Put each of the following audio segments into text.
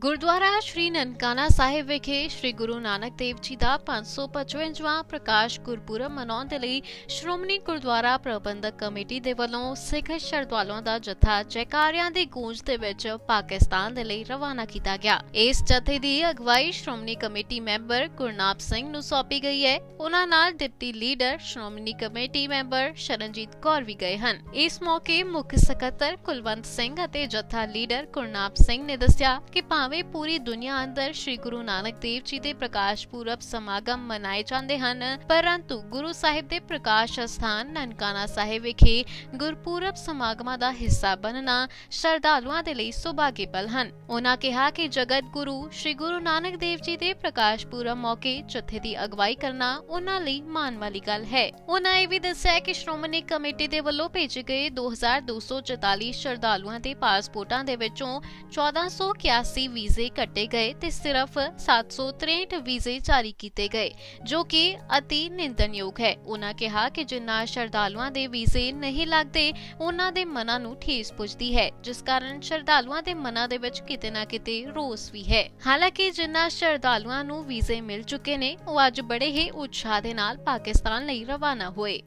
ਗੁਰਦੁਆਰਾ ਸ਼੍ਰੀ ਨਨਕਾਣਾ ਸਾਹਿਬ ਵਿਖੇ ਸ਼੍ਰੀ ਗੁਰੂ ਨਾਨਕ ਦੇਵ ਜੀ ਦਾ 555ਵਾਂ ਪ੍ਰਕਾਸ਼ ਗੁਰਪੁਰਬ ਮਨਾਉਣ ਦੇ ਲਈ ਸ਼੍ਰੋਮਣੀ ਗੁਰਦੁਆਰਾ ਪ੍ਰਬੰਧਕ ਕਮੇਟੀ ਦੇ ਵੱਲੋਂ ਸਿੱਖ ਸ਼ਰਧਾਲੂਆਂ ਦਾ ਜਥਾ ਜੈਕਾਰਿਆਂ ਦੀ ਗੂੰਜ ਦੇ ਵਿੱਚ ਪਾਕਿਸਤਾਨ ਦੇ ਲਈ ਰਵਾਨਾ ਕੀਤਾ ਗਿਆ। ਇਸ ਜਥੇ ਦੀ ਅਗਵਾਈ ਸ਼੍ਰੋਮਣੀ ਕਮੇਟੀ ਮੈਂਬਰ ਗੁਰਨਾਬ ਸਿੰਘ ਨੂੰ ਸੌਂਪੀ ਗਈ ਹੈ। ਉਹਨਾਂ ਨਾਲ deputy leader Shiromani committee member Sharanjit Kaur ਵੀ ਗਏ ਹਨ। ਇਸ ਮੌਕੇ ਮੁੱਖ ਸਕੱਤਰ ਕੁਲਵੰਤ ਸਿੰਘ ਅਤੇ ਜਥਾ ਲੀਡਰ ਗੁਰਨਾਬ ਸਿੰਘ ਨੇ ਦੱਸਿਆ ਕਿ ਭਾਵੇਂ ਪੂਰੀ ਦੁਨੀਆ ਅੰਦਰ ਸ੍ਰੀ ਗੁਰੂ ਨਾਨਕ ਦੇਵ ਜੀ ਦੇ ਪ੍ਰਕਾਸ਼ ਪੁਰਬ ਸਮਾਗਮ ਮਨਾਏ ਜਾਂਦੇ ਹਨ। ਪਰੰਤੂ ਗੁਰੂ ਸਾਹਿਬ ਦੇ ਪ੍ਰਕਾਸ਼ ਸਥਾਨ ਨਨਕਾਣਾ ਸਾਹਿਬ ਵਿਖੇ ਗੁਰਪੁਰਬ ਸਮਾਗਮਾਂ ਦਾ ਹਿੱਸਾ ਬਣਨਾ ਸ਼ਰਧਾਲੂਆਂ ਦੇ ਲਈ ਸੁਭਾਗੇ ਪਲ ਹਨ। ਉਹਨਾਂ ਕਿਹਾ ਕਿ ਜਗਤ ਗੁਰੂ ਸ੍ਰੀ ਗੁਰੂ ਨਾਨਕ ਦੇਵ ਜੀ ਦੇ ਪ੍ਰਕਾਸ਼ ਪੁਰਬ ਮੌਕੇ ਜਥੇ ਦੀ ਅਗਵਾਈ ਕਰਨਾ ਉਹਨਾਂ ਲਈ ਮਾਣ ਵਾਲੀ ਗੱਲ ਹੈ। ਉਹਨਾਂ ਇਹ ਵੀ ਦੱਸਿਆ ਕਿ ਸ਼੍ਰੋਮਣੀ ਕਮੇਟੀ ਦੇ ਵੱਲੋਂ ਭੇਜੇ ਗਏ 2244 ਸ਼ਰਧਾਲੂਆਂ ਦੇ ਪਾਸਪੋਰਟਾਂ ਦੇ ਵਿੱਚੋਂ 1481 ਵੀਜ਼ੇ ਕੱਟੇ ਗਏ ਤੇ ਸਿਰਫ 763 ਵੀਜ਼ੇ ਜਾਰੀ ਕੀਤੇ ਗਏ ਜੋ ਕਿ ਅਤੀ ਨਿੰਦਨਯੋਗ ਹੈ। ਉਹਨਾਂ ਕਿਹਾ ਕਿ ਜਿਨ੍ਹਾਂ ਸ਼ਰਧਾਲੂਆਂ ਦੇ ਵੀਜ਼ੇ ਨਹੀਂ ਲੱਗਦੇ ਉਹਨਾਂ ਦੇ ਮਨਾਂ ਨੂੰ ਠੇਸ ਪੁੱਜਦੀ ਹੈ ਜਿਸ ਕਾਰਨ ਸ਼ਰਧਾਲੂਆਂ ਦੇ ਮਨਾਂ ਦੇ ਵਿੱਚ ਕਿਤੇ ਨਾ ਕਿਤੇ ਰੋਸ ਵੀ ਹੈ। ਹਾਲਾਂਕਿ ਜਿਨ੍ਹਾਂ ਸ਼ਰਧਾਲੂਆਂ ਨੂੰ ਵੀਜ਼ੇ ਮਿਲ ਚੁੱਕੇ ਨੇ ਉਹ ਅੱਜ ਬੜੇ ਹੀ ਉਤਸ਼ਾਹ ਦੇ ਨਾਲ ਪਾਕਿਸਤਾਨ ਲਈ ਰਵਾਨਾ ਹੋਏ।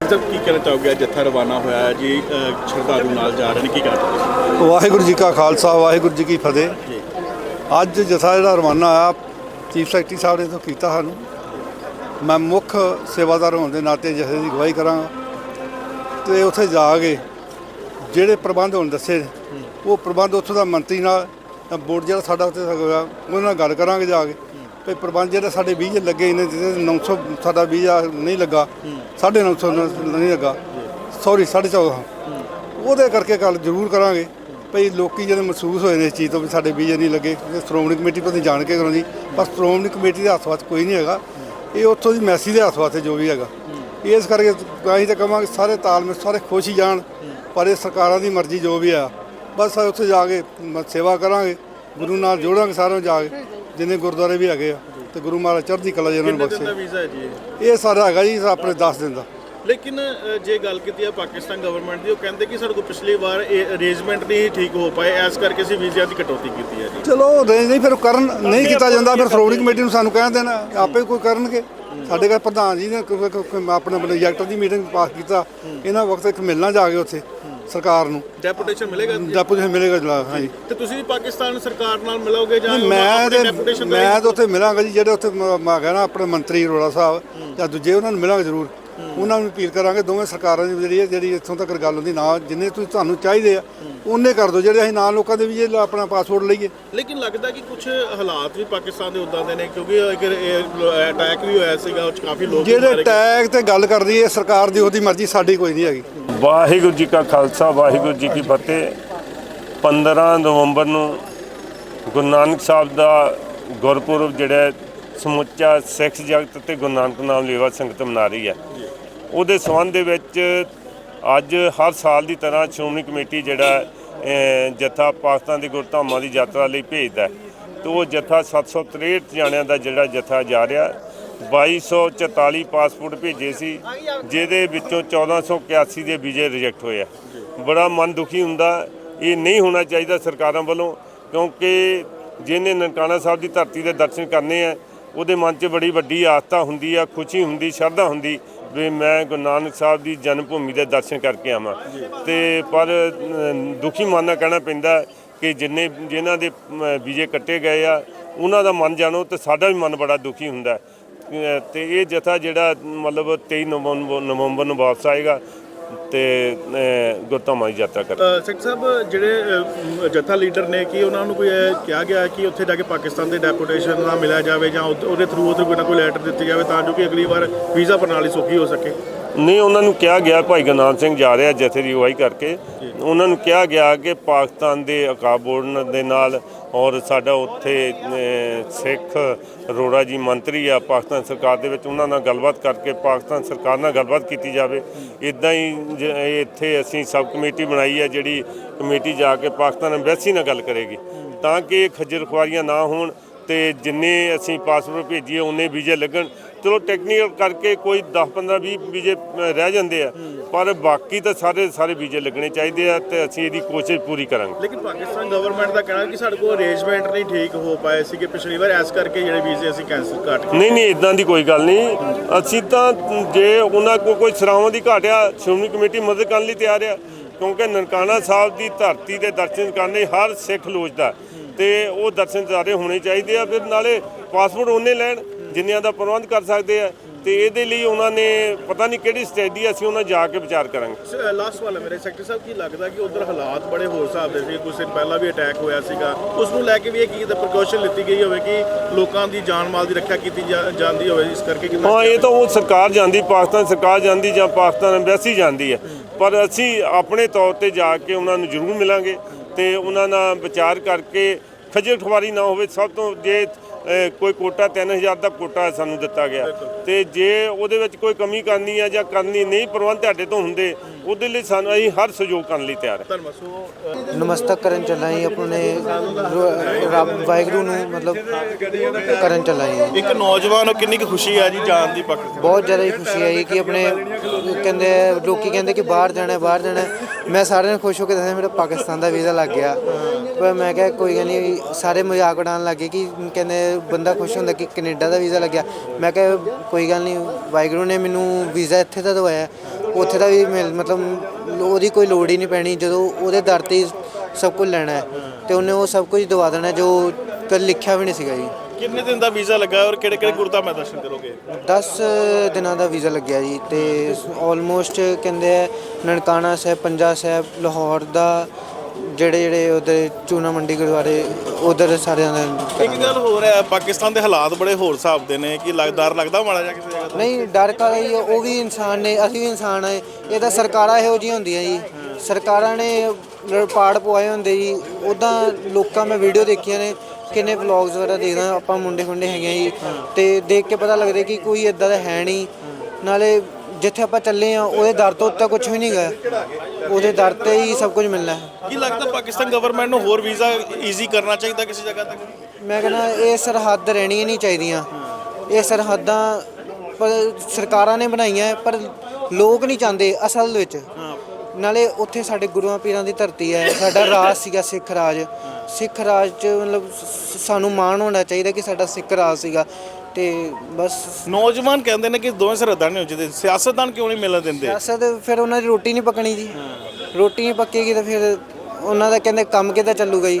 ਸਰ ਕੀ ਕਹਿਣਾ ਚਾਹੋਗੇ? ਅੱਜ ਜੱਥਾ ਰਵਾਨਾ ਹੋਇਆ ਹੈ ਜੀ ਸ਼ਰਧਾਲੂ ਨਾਲ ਜਾ ਰਹੇ ਨੇ ਕੀ ਕਹਿਣਾ ਵਾਹਿਗੁਰੂ ਜੀ ਕਾ ਖਾਲਸਾ ਵਾਹਿਗੁਰੂ ਜੀ ਕੀ ਫਤਿਹ। ਅੱਜ ਜਥਾ ਜਿਹੜਾ ਰਵਾਨਾ ਆਇਆ ਚੀਫ ਸੈਕਟਰੀ ਸਾਹਿਬ ਨੇ ਤੋਂ ਕੀਤਾ ਸਾਨੂੰ। ਮੈਂ ਮੁੱਖ ਸੇਵਾਦਾਰ ਹੋਣ ਦੇ ਨਾਤੇ ਜਥੇ ਦੀ ਅਗਵਾਈ ਕਰਾਂਗਾ। ਤੇ ਉੱਥੇ ਜਾ ਕੇ ਜਿਹੜੇ ਪ੍ਰਬੰਧ ਹੁਣ ਦੱਸੇ ਉਹ ਪ੍ਰਬੰਧ ਉੱਥੋਂ ਦਾ ਮੰਤਰੀ ਨਾਲ ਤਾਂ ਬੋਰਡ ਜਿਹੜਾ ਸਾਡਾ ਉੱਥੇ ਹੋਇਆ ਉਹਨਾਂ ਨਾਲ ਗੱਲ ਕਰਾਂਗੇ ਜਾ ਕੇ। ਤੇ ਪ੍ਰਬੰਧ ਜਿਹੜੇ ਸਾਡੇ ਵੀਜ਼ੇ ਲੱਗੇ ਨੇ, ਜਿਹਦੇ 900 ਸਾਡਾ ਵੀਜ਼ਾ ਨਹੀਂ ਲੱਗਾ 950 ਨਹੀਂ ਲੱਗਾ। ਸੌਰੀ 1450 ਉਹਦੇ ਕਰਕੇ ਗੱਲ ਜ਼ਰੂਰ ਕਰਾਂਗੇ। ਭਈ ਲੋਕੀ ਜਿਹੜੇ ਮਹਿਸੂਸ ਹੋਏ ਨੇ ਇਸ ਚੀਜ਼ ਤੋਂ ਵੀ ਸਾਡੇ ਵੀਜ਼ੇ ਨਹੀਂ ਲੱਗੇ ਇਹ ਸ਼੍ਰੋਮਣੀ ਕਮੇਟੀ ਪਤਾ ਨਹੀਂ ਜਾਣ ਕੇ ਕਰਾਉਂਦੀ ਪਰ ਸ਼੍ਰੋਮਣੀ ਕਮੇਟੀ ਦੇ ਹੱਥ ਵਿੱਚ ਕੋਈ ਨਹੀਂ ਹੈਗਾ। ਇਹ ਉੱਥੋਂ ਦੀ ਮੈਸੀ ਦੇ ਹੱਥ ਵਾਸਤੇ ਜੋ ਵੀ ਹੈਗਾ। ਇਸ ਕਰਕੇ ਅਸੀਂ ਤਾਂ ਕਹਾਂਗੇ ਸਾਰੇ ਤਾਲਮੇਲ ਸਾਰੇ ਖੁਸ਼ ਹੀ ਜਾਣ ਪਰ ਇਹ ਸਰਕਾਰਾਂ ਦੀ ਮਰਜ਼ੀ ਜੋ ਵੀ ਆ। ਬਸ ਉੱਥੇ ਜਾ ਕੇ ਸੇਵਾ ਕਰਾਂਗੇ ਗੁਰੂ ਨਾਲ ਜੋੜਾਂਗੇ ਸਾਰਿਆਂ ਨੂੰ ਜਾ ਕੇ ਜਿੰਨੇ ਗੁਰਦੁਆਰੇ ਵੀ ਹੈਗੇ ਆ ਤੇ ਗੁਰੂ ਮਹਾਰਾਜ ਚੜ੍ਹਦੀ ਕਲਾ ਜੀ ਉਹਨਾਂ ਨੂੰ ਬਖਸ਼ੇ? ਇਹ? ਸਾਰਾ ਹੈਗਾ ਜੀ ਆਪਣੇ 10 ਦਿਨ ਦਾ। ਲੇਕਿਨ ਜੇ ਗੱਲ ਕੀਤੀ ਹੈ ਪਾਕਿਸਤਾਨ ਗਵਰਨਮੈਂਟ ਦੀ ਉਹ ਕਹਿੰਦੇ ਕਿ ਸਾਡੇ ਕੋਲ ਪਿਛਲੀ ਵਾਰ ਇਹ ਅਰੇਂਜਮੈਂਟ ਨਹੀਂ ਠੀਕ ਹੋ ਪਾਏ ਇਸ ਕਰਕੇ ਅਸੀਂ ਵੀਜ਼ਿਆਂ ਦੀ ਕਟੌਤੀ ਕੀਤੀ ਹੈ ਜੀ। ਚਲੋ ਨਹੀਂ ਨਹੀਂ ਫਿਰ ਕਰਨ ਨਹੀਂ ਕੀਤਾ ਜਾਂਦਾ ਫਿਰ ਸ਼੍ਰੋਮਣੀ ਕਮੇਟੀ ਨੂੰ ਸਾਨੂੰ ਕਹਿ ਦੇਣਾ ਆਪੇ ਕੋਈ ਕਰਨਗੇ। ਸਾਡੇ ਘਰ ਪ੍ਰਧਾਨ ਜੀ ਨੇ ਆਪਣਾ ਪ੍ਰੋਜੈਕਟ ਦੀ ਮੀਟਿੰਗ ਪਾਸ ਕੀਤਾ। ਇਹਨਾਂ ਵਕਤ ਇੱਕ ਮਿਲਣਾ ਜਾ ਕੇ ਉੱਥੇ ਸਰਕਾਰ ਨੂੰ। ਡੈਪੂਟੇਸ਼ਨ ਮਿਲੇਗਾ? ਪੁੱਛੇ ਮਿਲੇਗਾ ਜਲਾ ਹਾਂਜੀ। ਤੇ ਤੁਸੀਂ ਵੀ ਪਾਕਿਸਤਾਨ ਸਰਕਾਰ ਨਾਲ ਮਿਲੋਗੇ ਜਾਂ ਮੈਂ ਤੇ ਮੈਂ? ਤਾਂ ਉੱਥੇ ਮਿਲਾਂਗਾ ਜੀ ਜਿਹੜੇ ਉੱਥੇ ਮ- ਕਹਿਣਾ ਆਪਣੇ ਮੰਤਰੀ ਅਰੋੜਾ ਸਾਹਿਬ ਜਾਂ ਦੂਜੇ ਉਹਨਾਂ ਨੂੰ ਮਿਲਾਂਗੇ ਜ਼ਰੂਰ। ਉਹਨਾਂ ਨੂੰ ਅਪੀਲ ਕਰਾਂਗੇ ਦੋਵੇਂ ਸਰਕਾਰਾਂ ਦੀ ਜਿਹੜੀ ਹੈ ਜਿਹੜੀ ਇੱਥੋਂ ਤੱਕ ਗੱਲ ਹੁੰਦੀ ਨਾ ਜਿੰਨੇ ਤੁਸੀਂ ਤੁਹਾਨੂੰ ਚਾਹੀਦੇ ਆ ਉਹਨੇ ਕਰ ਦਿਓ। ਜਿਹੜੇ ਅਸੀਂ ਨਾ ਲੋਕਾਂ ਦੇ ਵੀ ਜੇ ਆਪਣਾ ਪਾਸਪੋਰਟ ਲਈਏ। ਲੇਕਿਨ ਲੱਗਦਾ ਕਿ ਕੁਝ ਹਾਲਾਤ ਵੀ ਪਾਕਿਸਤਾਨ ਦੇ ਉਦਾਂ ਦੇ ਨੇ ਕਿਉਂਕਿ ਇੱਕ ਅਟੈਕ ਵੀ ਹੋਇਆ ਸੀਗਾ ਉਹ 'ਚ ਕਾਫੀ ਲੋਕ ਜਿਹੜੇ। ਟੈਗ ਤੇ ਗੱਲ ਕਰਦੀ ਹੈ ਸਰਕਾਰ ਦੀ ਉਹਦੀ ਮਰਜ਼ੀ ਸਾਡੀ ਕੋਈ ਨਹੀਂ ਹੈਗੀ। ਵਾਹਿਗੁਰੂ ਜੀ ਕਾ ਖਾਲਸਾ ਵਾਹਿਗੁਰੂ ਜੀ ਕੀ ਫਤਿਹ। 15 ਨਵੰਬਰ ਨੂੰ ਗੁਰੂ ਨਾਨਕ ਸਾਹਿਬ ਦਾ ਗੁਰਪੁਰਬ ਜਿਹੜਾ ਸਮੁੱਚਾ ਸਿੱਖ ਜਗਤ ਤੇ ਗੁਰੂ ਨਾਨਕ ਨਾਮ ਲੇਵਾ ਸੰਗਤ ਮਨਾ ਰਹੀ ਹੈ। ਉਹਦੇ ਸੰਬੰਧ ਦੇ ਵਿੱਚ ਅੱਜ ਹਰ ਸਾਲ ਦੀ ਤਰ੍ਹਾਂ ਸ਼੍ਰੋਮਣੀ ਕਮੇਟੀ ਜਿਹੜਾ ਅਹ, ਜਥਾ ਪਾਕਿਸਤਾਨ ਦੀ ਗੁਰਧਾਮਾਂ ਦੀ ਯਾਤਰਾ ਲਈ ਭੇਜਦਾ ਹੈ। ਤੇ ਉਹ ਜਥਾ 763 ਜਾਣਿਆਂ ਦਾ ਜਿਹੜਾ ਜਥਾ ਜਾ ਰਿਹਾ 2244 ਪਾਸਪੋਰਟ ਭੇਜੇ ਸੀ ਜਿਹਦੇ ਵਿੱਚੋਂ 1481 ਦੇ ਵੀਜ਼ੇ ਰਿਜੈਕਟ ਹੋਏ ਆ ਬੜਾ ਮਨ ਦੁਖੀ ਹੁੰਦਾ ਇਹ ਨਹੀਂ ਹੋਣਾ ਚਾਹੀਦਾ ਸਰਕਾਰਾਂ ਵੱਲੋਂ ਕਿਉਂਕਿ ਜਿਹਨੇ ਨਨਕਾਣਾ ਸਾਹਿਬ ਦੀ ਧਰਤੀ ਦੇ ਦਰਸ਼ਨ ਕਰਨੇ ਆ ਉਹਦੇ ਮਨ 'ਚ ਬੜੀ ਵੱਡੀ ਆਸਥਾ ਹੁੰਦੀ ਆ ਖੁਸ਼ੀ ਹੁੰਦੀ ਸ਼ਰਧਾ ਹੁੰਦੀ ਵੀ ਮੈਂ ਗੁਰੂ ਨਾਨਕ ਸਾਹਿਬ ਦੀ ਜਨਮ ਭੂਮੀ ਦੇ ਦਰਸ਼ਨ ਕਰਕੇ ਆਵਾਂ ਤੇ ਪਰ ਦੁਖੀ ਮਨ ਨਾਲ ਕਹਿਣਾ ਪੈਂਦਾ ਕਿ ਜਿੰਨੇ ਜਿਨ੍ਹਾਂ ਦੇ ਅਮ, ਵੀਜ਼ੇ ਕੱਟੇ ਗਏ ਆ ਉਹਨਾਂ ਦਾ ਮਨ ਜਾਣੋ ਤੇ ਸਾਡਾ ਵੀ ਮਨ ਬੜਾ ਦੁਖੀ ਹੁੰਦਾ ਹੈ। ਤੇ ਇਹ ਜਥਾ ਜਿਹੜਾ ਮਤਲਬ 23 ਨਵੰਬਰ ਨਵੰਬਰ ਨੂੰ ਵਾਪਸ ਆਏਗਾ ਤੇ ਗੁਰਧਾਮਾਂ ਦੀ ਯਾਤਰਾ ਕਰ ਅ, ਸਿੰਘ ਸਾਹਿਬ ਜਿਹੜੇ ਅ, ਜਥਾ ਲੀਡਰ ਨੇ ਕਿ ਉਹਨਾਂ ਨੂੰ ਕੋਈ ਇਹ ਕਿਹਾ ਗਿਆ ਕਿ ਉੱਥੇ ਜਾ ਕੇ ਪਾਕਿਸਤਾਨ ਦੇ ਡੈਪੂਟੇਸ਼ਨ ਨਾਲ ਮਿਲਿਆ ਜਾਵੇ ਜਾਂ ਉਹਦੇ- ਉਹਦੇ ਥਰੂ ਉੱਥੇ ਕੋਈ ਨਾ ਕੋਈ ਲੈਟਰ ਦਿੱਤੀ ਜਾਵੇ ਤਾਂ ਜੋ ਕਿ ਅਗਲੀ ਵਾਰ ਵੀਜ਼ਾ ਪ੍ਰਣਾਲੀ ਸੌਖੀ ਹੋ ਸਕੇ? ਨਹੀਂ ਉਹਨਾਂ ਨੂੰ ਕਿਹਾ ਗਿਆ ਭਾਈ ਗੁਰਨਾਮ ਸਿੰਘ ਜਾ ਰਿਹਾ ਜਥੇ ਦੀ ਅਗਵਾਈ ਕਰਕੇ। ਉਹਨਾਂ ਨੂੰ ਕਿਹਾ ਗਿਆ ਕਿ ਪਾਕਿਸਤਾਨ ਦੇ ਅਕਾਬ ਬੋਰਡ ਦੇ ਨਾਲ ਔਰ ਸਾਡਾ ਉੱਥੇ ਸਿੱਖ ਅਰੋੜਾ ਜੀ ਮੰਤਰੀ ਆ ਪਾਕਿਸਤਾਨ ਸਰਕਾਰ ਦੇ ਵਿੱਚ ਉਹਨਾਂ ਨਾਲ ਗੱਲਬਾਤ ਕਰਕੇ ਪਾਕਿਸਤਾਨ ਸਰਕਾਰ ਨਾਲ ਗੱਲਬਾਤ ਕੀਤੀ ਜਾਵੇ। ਇਦਾਂ ਹੀ ਇੱਥੇ ਅਸੀਂ ਸਬ ਕਮੇਟੀ ਬਣਾਈ ਹੈ ਜਿਹੜੀ ਕਮੇਟੀ ਜਾ ਕੇ ਪਾਕਿਸਤਾਨ ਐਮਬੈਸੀ ਨਾਲ ਗੱਲ ਕਰੇਗੀ। ਤਾਂ ਕਿ ਖੱਜਲ ਖੁਆਰੀਆਂ ਨਾ ਹੋਣ ਤੇ ਜਿੰਨੇ ਅਸੀਂ ਪਾਸਪੋਰਟ ਭੇਜੀਏ ਉਹਨੇ ਵੀਜ਼ੇ ਲੱਗਣ। ਚਲੋ ਟੈਕਨੀਕਲ ਕਰਕੇ ਕੋਈ 10 15 20 ਵੀਜ਼ੇ ਅ, ਰਹਿ ਜਾਂਦੇ ਆ। ਪਰ ਬਾਕੀ ਤਾਂ ਸਾਰੇ ਸਾਰੇ ਵੀਜ਼ੇ ਲੱਗਣੇ ਚਾਹੀਦੇ ਆ ਤੇ ਅਸੀਂ ਇਹਦੀ ਕੋਸ਼ਿਸ਼ ਪੂਰੀ ਕਰਾਂਗੇ। ਲੇਕਿਨ ਪਾਕਿਸਤਾਨ ਗਵਰਨਮੈਂਟ ਦਾ ਕਹਿਣਾ ਕਿ ਸਾਡੇ ਕੋਲ ਅਰੇਂਜਮੈਂਟ ਨਹੀਂ ਠੀਕ ਹੋ ਪਾਏ ਸੀਗੇ ਪਿਛਲੀ ਵਾਰ ਐਸ ਕਰਕੇ ਜਿਹੜੇ ਵੀਜ਼ੇ ਅਸੀਂ ਕੈਂਸਲ ਕਰ ਕੇ ਨਹੀਂ ਨਹੀਂ ਇਦਾਂ ਦੀ ਕੋਈ ਗੱਲ ਨਹੀਂ। ਅਸੀਂ ਤਾਂ ਜੇ ਉਹਨਾਂ ਕੋਲ ਕੋਈ ਸਰਾਵਾਂ ਦੀ ਘਾਟ ਆ ਸ਼੍ਰੋਮਣੀ ਕਮੇਟੀ ਮਦਦ ਕਰਨ ਲਈ ਤਿਆਰ ਆ। ਕਿਉਂਕਿ ਨਨਕਾਣਾ ਸਾਹਿਬ ਦੀ ਧਰਤੀ ਦੇ ਦਰਸ਼ਨ ਕਰਨੇ ਹਰ ਸਿੱਖ ਲੋਚਦਾ ਤੇ ਉਹ ਦਰਸ਼ਨ ਦਿਦਾਰੇ ਹੋਣੇ ਚਾਹੀਦੇ ਆ ਫਿਰ ਨਾਲੇ ਪਾਸਪੋਰਟ ਉਹਨੇ ਲੈਣ। ਜਿੰਨਿਆਂ ਦਾ ਪ੍ਰਬੰਧ ਕਰ ਸਕਦੇ ਆ ਤੇ ਇਹਦੇ ਲਈ ਉਹਨਾਂ ਨੇ ਪਤਾ ਨਹੀਂ ਕਿਹੜੀ ਸਟੇਡੀ ਅਸੀਂ ਉਹਨਾਂ ਜਾ ਕੇ ਵਿਚਾਰ ਕਰਾਂਗੇ। ਲਾਸਟ ਸਵਾਲ ਹੈ ਮੇਰੇ। ਸੈਕਟਰੀ ਸਾਹਿਬ ਕੀ ਲੱਗਦਾ ਕਿ ਉਧਰ ਹਾਲਾਤ ਬੜੇ ਹੋਰ ਹਿਸਾਬ ਦੇ ਸੀ? ਕੁਝ ਦਿਨ ਪਹਿਲਾਂ ਵੀ ਅਟੈਕ ਹੋਇਆ ਸੀਗਾ। ਉਸ ਨੂੰ ਲੈ ਕੇ ਵੀ ਇਹ ਕੀ ਪ੍ਰੀਕਾਸ਼ਨ ਲਿੱਤੀ ਗਈ ਹੋਵੇ ਕਿ ਲੋਕਾਂ ਦੀ ਜਾਨ ਮਾਲ ਦੀ ਰੱਖਿਆ ਕੀਤੀ ਜਾਂਦੀ ਹੋਵੇ? ਇਸ ਕਰਕੇ ਕਿ ਹਾਂ ਇਹ ਤਾਂ ਉਹ ਸਰਕਾਰ ਜਾਂਦੀ ਪਾਕਿਸਤਾਨ ਸਰਕਾਰ ਜਾਂਦੀ ਜਾਂ ਪਾਕਿਸਤਾਨ ਐਮਬੈਸੀ ਜਾਂਦੀ ਹੈ। ਪਰ ਅਸੀਂ ਆਪਣੇ ਤੌਰ ਤੇ ਜਾ ਕੇ ਉਹਨਾਂ ਨੂੰ ਜ਼ਰੂਰ ਮਿਲਾਂਗੇ ਤੇ ਉਹਨਾਂ ਨਾਲ ਵਿਚਾਰ ਕਰਕੇ ਖੱਜਲ ਖੁਆਰੀ ਨਾ ਹੋਵੇ। ਸਭ ਤੋਂ ਜੇ ਕੋਈ ਕੋਟਾ 3000 ਦਾ ਕੋਟਾ ਸਾਨੂੰ ਦਿੱਤਾ ਗਿਆ। ਤੇ ਜੇ ਉਹਦੇ ਵਿੱਚ ਕੋਈ ਕਮੀ ਕਰਨੀ ਹੈ ਜਾਂ ਕਰਨੀ ਨਹੀਂ ਪ੍ਰਬੰਧ ਤੁਹਾਡੇ ਤੋਂ ਹੁੰਦੇ ਉਹਦੇ ਲਈ ਸਾਨੂੰ ਅਸੀਂ ਹਰ ਸਹਿਯੋਗ ਕਰਨ ਲਈ ਤਿਆਰ ਹਾਂ ਧੰਨਵਾਦ। ਸੋ ਅ, ਨਮਸਤਕ ਕਰਨ ਚੱਲਾ ਜੀ ਆਪਣੇ ਰੱਬ ਵਾਹਿਗੁਰੂ ਨੂੰ ਮਤਲਬ ਕਰਨ ਚੱਲਾ ਜੀ। ਇੱਕ ਨੌਜਵਾਨ ਨੂੰ ਕਿੰਨੀ ਕੁ ਖੁਸ਼ੀ ਆ ਜੀ ਜਾਣ ਦੀ ਪਾਕਿਸਤਾਨ ਬਹੁਤ ਜ਼ਿਆਦਾ ਹੀ ਖੁਸ਼ੀ ਆਈ ਕਿ ਆਪਣੇ ਕਹਿੰਦੇ ਲੋਕੀ ਕਹਿੰਦੇ ਕਿ ਬਾਹਰ ਜਾਣਾ ਹੈ, ਬਾਹਰ ਜਾਣਾ ਹੈ। ਮੈਂ ਸਾਰਿਆਂ ਨੂੰ ਖੁਸ਼ ਹੋ ਕੇ ਦੱਸਿਆ ਮੇਰਾ ਪਾਕਿਸਤਾਨ ਦਾ ਵੀਜ਼ਾ ਲੱਗ ਗਿਆ। ਪਰ ਮੈਂ ਕਿਹਾ, ਕੋਈ ਗੱਲ ਨਹੀਂ, ਸਾਰੇ ਮਜ਼ਾਕ ਉਡਾਉਣ ਲੱਗੇ ਕਿ ਕਹਿੰਦੇ ਬੰਦਾ ਖੁਸ਼ ਹੁੰਦਾ ਕਿ ਕੈਨੇਡਾ ਦਾ ਵੀਜ਼ਾ ਲੱਗਿਆ। ਮੈਂ ਕਿਹਾ, ਕੋਈ ਗੱਲ ਨਹੀਂ, ਵਾਹਿਗੁਰੂ ਨੇ ਮੈਨੂੰ ਵੀਜ਼ਾ ਇੱਥੇ ਦਾ ਦਵਾਇਆ। ਉੱਥੇ ਦਾ ਵੀ ਮਿਲ- ਮਤਲਬ ਉਹਦੀ ਕੋਈ ਲੋੜ ਹੀ ਨਹੀਂ ਪੈਣੀ, ਜਦੋਂ ਉਹਦੇ ਦਰ ਤੇ ਹੀ ਸਭ ਕੁਝ ਲੈਣਾ ਹੈ। ਤੇ ਉਹਨੇ ਉਹ ਸਭ ਕੁਝ ਦਵਾ ਦੇਣਾ, ਜੋ ਕਦੇ ਲਿਖਿਆ ਵੀ ਨਹੀਂ ਸੀਗਾ ਜੀ। ਕਿੰਨੇ ਦਿਨ ਦਾ ਵੀਜ਼ਾ ਲੱਗਾ ਔਰ ਕਿਹੜੇ ਕਿਹੜੇ ਗੁਰਦਾ ਮੈਂ ਦਰਸ਼ਨ ਕਰੋਗੇ? 10 ਦਿਨਾਂ ਦਾ ਵੀਜ਼ਾ ਲੱਗਿਆ ਜੀ ਤੇ ਆਲਮੋਸਟ ਕਹਿੰਦੇ ਆ ਨਨਕਾਣਾ ਸਾਹਿਬ ਪੰਜਾ ਸਾਹਿਬ ਲਾਹੌਰ ਦਾ ਜਿਹੜੇ ਜਿਹੜੇ ਉਧਰ ਚੂਨਾ ਮੰਡੀ ਗੁਰਦੁਆਰੇ ਉਧਰ ਸਾਰਿਆਂ ਦਾ ਇੱਕ ਗੱਲ ਹੋਰ ਹੈ ਪਾਕਿਸਤਾਨ ਦੇ ਹਾਲਾਤ ਬੜੇ ਹੋਰ ਹਿਸਾਬ ਦੇ ਨੇ ਕਿ ਲੱਗ- ਡਰ ਲੱਗਦਾ ਮਾੜਾ ਜਿਹਾ ਕਿਸੇ ਜਗ੍ਹਾ ਤੋਂ? ਨਹੀਂ ਡਰ ਕਾਹਦਾ ਹੀ ਉਹ ਵੀ ਇਨਸਾਨ ਨੇ ਅਸੀਂ ਵੀ ਇਨਸਾਨ ਆ ਇਹ ਤਾਂ ਸਰਕਾਰਾਂ ਇਹੋ ਜਿਹੀਆਂ ਹੁੰਦੀਆਂ ਜੀ। ਸਰਕਾਰਾਂ ਨੇ ਲ- ਪਾੜ ਪਵਾਏ ਹੁੰਦੇ ਜੀ ਉਦਾਂ ਲੋਕਾਂ ਮੈਂ ਵੀਡੀਓ ਦੇਖੀਆਂ ਨੇ ਕਿੰਨੇ ਵਲੌਗਸ ਵਗੈਰਾ ਦੇਖਦਾ ਆਪਾਂ ਮੁੰਡੇ ਖੁੰਡੇ ਹੈਗੇ ਆ ਜੀ ਤੇ ਦੇਖ ਕੇ ਪਤਾ ਲੱਗਦਾ ਕਿ ਕੋਈ ਇਦਾਂ ਦਾ ਹੈ ਨਹੀਂ। ਨਾਲੇ ਜਿੱਥੇ ਆਪਾਂ ਚੱਲੇ ਆ ਉਹਦੇ ਦਰ ਤੋਂ ਉੱਤੇ ਕੁਝ ਵੀ ਨਹੀਂ ਗਾ ਉਹਦੇ ਦਰ ਤੇ ਹੀ ਸਭ ਕੁਝ ਮਿਲਣਾ ਹੈ। ਕੀ ਲੱਗਦਾ ਪਾਕਿਸਤਾਨ ਗਵਰਨਮੈਂਟ ਨੂੰ ਹੋਰ ਵੀਜ਼ਾ ਈਜ਼ੀ ਕਰਨਾ ਚਾਹੀਦਾ ਕਿਸੇ ਜਗ੍ਹਾ ਤੱਕ? ਮੈਂ ਕਹਿੰਦਾ ਇਹ ਸਰਹੱਦ ਰਹਿਣੀਆਂ ਨਹੀਂ ਚਾਹੀਦੀਆਂ। ਇਹ ਸਰਹੱਦਾਂ ਪਰ ਸਰਕਾਰਾਂ ਨੇ ਬਣਾਈਆਂ ਪਰ ਲੋਕ ਨਹੀਂ ਚਾਹੁੰਦੇ ਅਸਲ ਵਿੱਚ। ਨਾਲੇ ਉੱਥੇ ਸਾਡੇ ਗੁਰੂਆਂ ਪੀਰਾਂ ਦੀ ਧਰਤੀ ਹੈ ਸਾਡਾ ਰਾਜ ਸੀਗਾ ਸਿੱਖ ਰਾਜ। ਸਿੱਖ ਰਾਜ ਚ ਮਤਲਬ ਸ- ਸਾਨੂੰ ਮਾਣ ਹੋਣਾ ਚਾਹੀਦਾ ਕਿ ਸਾਡਾ ਸਿੱਖ ਰਾਜ ਸੀਗਾ ਤੇ ਬਸ ਨੌਜਵਾਨ ਕਹਿੰਦੇ ਨੇ ਕਿ ਦੋਵੇਂ ਸਰਹੱਦਾਂ ਨਹੀਂ ਹੋ ਜਾਂਦੇ ਸਿਆਸਤਦਾਨ ਕਿਉਂ ਨਹੀਂ ਮਿਲਣ ਦਿੰਦੇ? ਸਿਆਸਤ ਫਿਰ ਉਹਨਾਂ ਦੀ ਰੋਟੀ ਨਹੀਂ ਪਕਣੀ ਜੀ। ਰੋਟੀ ਨਹੀਂ ਪੱਕੇਗੀ ਤਾਂ ਫਿਰ ਉਹਨਾਂ ਦਾ ਕਹਿੰਦੇ ਕੰਮ ਕਿੱਦਾਂ ਚੱਲੂਗਾ ਜੀ?